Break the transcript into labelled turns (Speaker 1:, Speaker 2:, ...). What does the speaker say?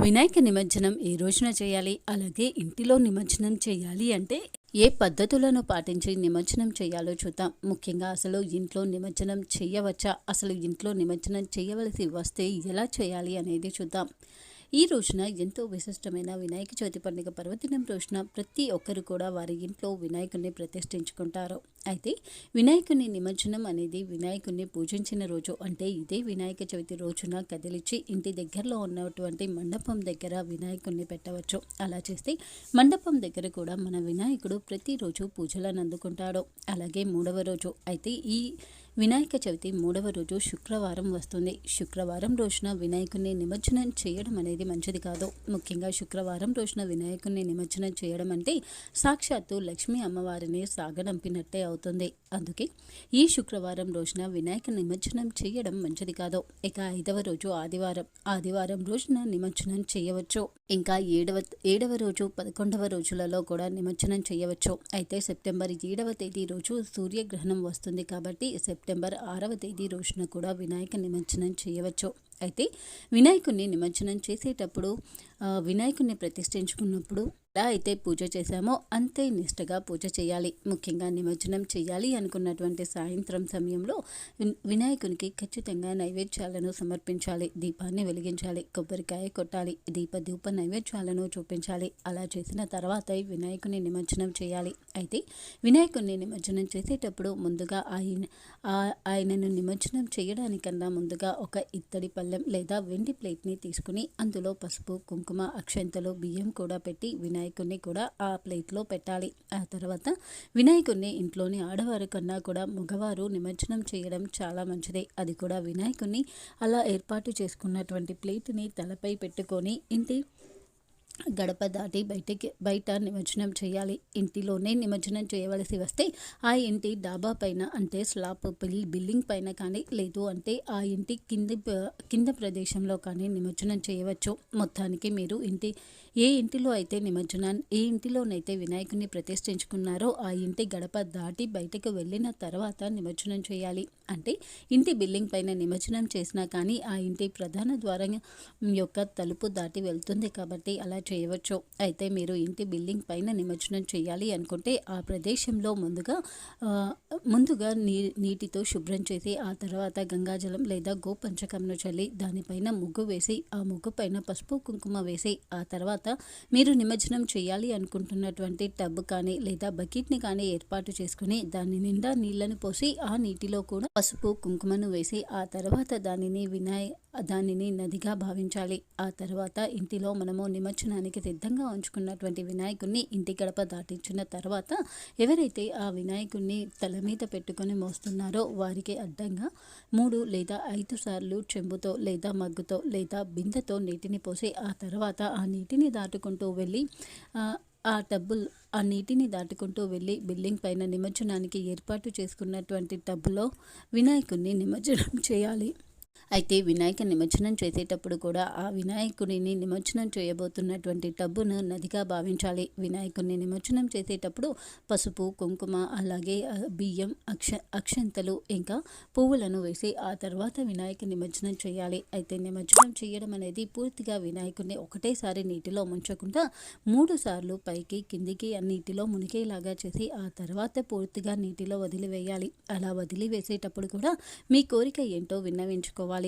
Speaker 1: వినాయక నిమజ్జనం ఏ రోజున చేయాలి? అలాగే ఇంటిలో నిమజ్జనం చేయాలి అంటే ఏ పద్ధతులను పాటించి నిమజ్జనం చేయాలో చూద్దాం. ముఖ్యంగా అసలు ఇంట్లో నిమజ్జనం చేయవచ్చా? అసలు ఇంట్లో నిమజ్జనం చేయవలసి వస్తే ఎలా చేయాలి అనేది చూద్దాం. ఈ రోజున ఎంతో విశిష్టమైన వినాయక చవితి పండుగ పర్వదినం రోజున ప్రతి ఒక్కరు కూడా వారి ఇంట్లో వినాయకుడిని ప్రతిష్ఠించుకుంటారు. అయితే వినాయకుని నిమజ్జనం అనేది వినాయకుడిని పూజించిన రోజు అంటే ఇదే వినాయక చవితి రోజున కదిలిచ్చి ఇంటి దగ్గరలో ఉన్నటువంటి మండపం దగ్గర వినాయకుడిని పెట్టవచ్చు. అలా చేస్తే మండపం దగ్గర కూడా మన వినాయకుడు ప్రతిరోజు పూజలను అందుకుంటాడు. అలాగే మూడవ రోజు అయితే ఈ వినాయక చవితి మూడవ రోజు శుక్రవారం వస్తుంది. శుక్రవారం రోజున వినాయకుడిని నిమజ్జనం చేయడం అనేది మంచిది కాదు. ముఖ్యంగా శుక్రవారం రోజున వినాయకుడిని నిమజ్జనం చేయడం అంటే సాక్షాత్తు లక్ష్మీ అమ్మవారిని సాగనంపినట్టే అవుతుంది. అందుకే ఈ శుక్రవారం రోజున వినాయక నిమజ్జనం చేయడం మంచిది కాదు. ఇక ఐదవ రోజు ఆదివారం. ఆదివారం రోజున నిమజ్జనం చేయవచ్చు. ఇంకా ఏడవ ఏడవ రోజు పదకొండవ రోజులలో కూడా నిమజ్జనం చేయవచ్చు. అయితే సెప్టెంబర్ ఏడవ తేదీ రోజు సూర్యగ్రహణం వస్తుంది కాబట్టి సెప్టెంబర్ ఆరవ తేదీ రోజున కూడా వినాయక నిమజ్జనం చేయవచ్చు. అయితే వినాయకుడిని నిమజ్జనం చేసేటప్పుడు వినాయకుడిని ప్రతిష్ఠించుకున్నప్పుడు ఎలా అయితే పూజ చేశామో అంతే నిష్టగా పూజ చేయాలి. ముఖ్యంగా నిమజ్జనం చేయాలి అనుకున్నటువంటి సాయంత్రం సమయంలో వినాయకునికి ఖచ్చితంగా నైవేద్యాలను సమర్పించాలి. దీపాన్ని వెలిగించాలి. కొబ్బరికాయ కొట్టాలి. దీప ధూప నైవేద్యాలను చూపించాలి. అలా చేసిన తర్వాత వినాయకుని నిమజ్జనం చేయాలి. అయితే వినాయకుడిని నిమజ్జనం చేసేటప్పుడు ముందుగా ఆయన ఆయనను నిమజ్జనం చేయడానికన్నా ముందుగా ఒక ఇత్తడి పళ్ళెం లేదా వెండి ప్లేట్ని తీసుకుని అందులో పసుపు కుంకుమ అక్షంతలు బియ్యం కూడా పెట్టి వినాయక వినాయకుడిని కూడా ఆ ప్లేట్లో పెట్టాలి. ఆ తర్వాత వినాయకుడిని ఇంట్లోని ఆడవారి కన్నా కూడా మగవారు నిమజ్జనం చేయడం చాలా మంచిది. అది కూడా వినాయకుడిని అలా ఏర్పాటు చేసుకున్నటువంటి ప్లేట్ని తలపై పెట్టుకొని ఇంటి గడప దాటి బయటకి బయట నిమజ్జనం చేయాలి. ఇంటిలోనే నిమజ్జనం చేయవలసి వస్తే ఆ ఇంటి డాబా పైన అంటే స్లాబ్ బిల్డింగ్ పైన కానీ లేదు అంటే ఆ ఇంటి కింది కింద ప్రదేశంలో కానీ నిమజ్జనం చేయవచ్చు. మొత్తానికి మీరు ఇంటి ఏ ఇంటిలో అయితే నిమజ్జనాన్ని ఏ ఇంటిలోనైతే వినాయకుని ప్రతిష్ఠించుకున్నారో ఆ ఇంటి గడప దాటి బయటకు వెళ్ళిన తర్వాత నిమజ్జనం చేయాలి. అంటే ఇంటి బిల్డింగ్ పైన నిమజ్జనం చేసినా కానీ ఆ ఇంటి ప్రధాన ద్వారం యొక్క తలుపు దాటి వెళ్తుంది కాబట్టి అలా చేయవచ్చు. అయితే మీరు ఇంటి బిల్డింగ్ పైన నిమజ్జనం చేయాలి అనుకుంటే ఆ ప్రదేశంలో ముందుగా ముందుగా నీ నీటితో శుభ్రం చేసి ఆ తర్వాత గంగాజలం లేదా గోపంచకంను చల్లి దానిపైన ముగ్గు వేసి ఆ ముగ్గు పైన పసుపు కుంకుమ వేసి ఆ తర్వాత మీరు నిమజ్జనం చేయాలి అనుకుంటున్నటువంటి టబ్ కానీ లేదా బకెట్ని కానీ ఏర్పాటు చేసుకుని దాని నిండా నీళ్ళను పోసి ఆ నీటిలో కూడా పసుపు కుంకుమను వేసి ఆ తర్వాత దానిని వినాయ దానిని నదిగా భావించాలి. ఆ తర్వాత ఇంటిలో మనము నిమజ్జనం దర్శనానికి సిద్ధంగా ఉంచుకున్నటువంటి వినాయకుడిని ఇంటి గడప దాటించిన తర్వాత ఎవరైతే ఆ వినాయకుడిని తల మీద పెట్టుకొని మోస్తున్నారో వారికి అడ్డంగా మూడు లేదా ఐదు సార్లు చెంబుతో లేదా మగ్గుతో లేదా బిందెతో నీటిని పోసి ఆ తర్వాత ఆ నీటిని దాటుకుంటూ వెళ్ళి ఆ టబ్బుల్ ఆ నీటిని దాటుకుంటూ వెళ్ళి బిల్డింగ్ పైన నిమజ్జనానికి ఏర్పాటు చేసుకున్నటువంటి టబ్బులో వినాయకుడిని నిమజ్జనం చేయాలి. అయితే వినాయక నిమజ్జనం చేసేటప్పుడు కూడా ఆ వినాయకుడిని నిమజ్జనం చేయబోతున్నటువంటి టబ్బును నదిగా భావించాలి. వినాయకుడిని నిమజ్జనం చేసేటప్పుడు పసుపు కుంకుమ అలాగే బియ్యం అక్ష అక్షంతలు ఇంకా పువ్వులను వేసి ఆ తర్వాత వినాయక నిమజ్జనం చేయాలి. అయితే నిమజ్జనం చేయడం అనేది పూర్తిగా వినాయకుడిని ఒకటేసారి నీటిలో ముంచకుండా మూడు సార్లు పైకి కిందికి నీటిలో మునిగేలాగా చేసి ఆ తర్వాత పూర్తిగా నీటిలో వదిలివేయాలి. అలా వదిలివేసేటప్పుడు కూడా మీ కోరిక ఏంటో విన్నవించుకో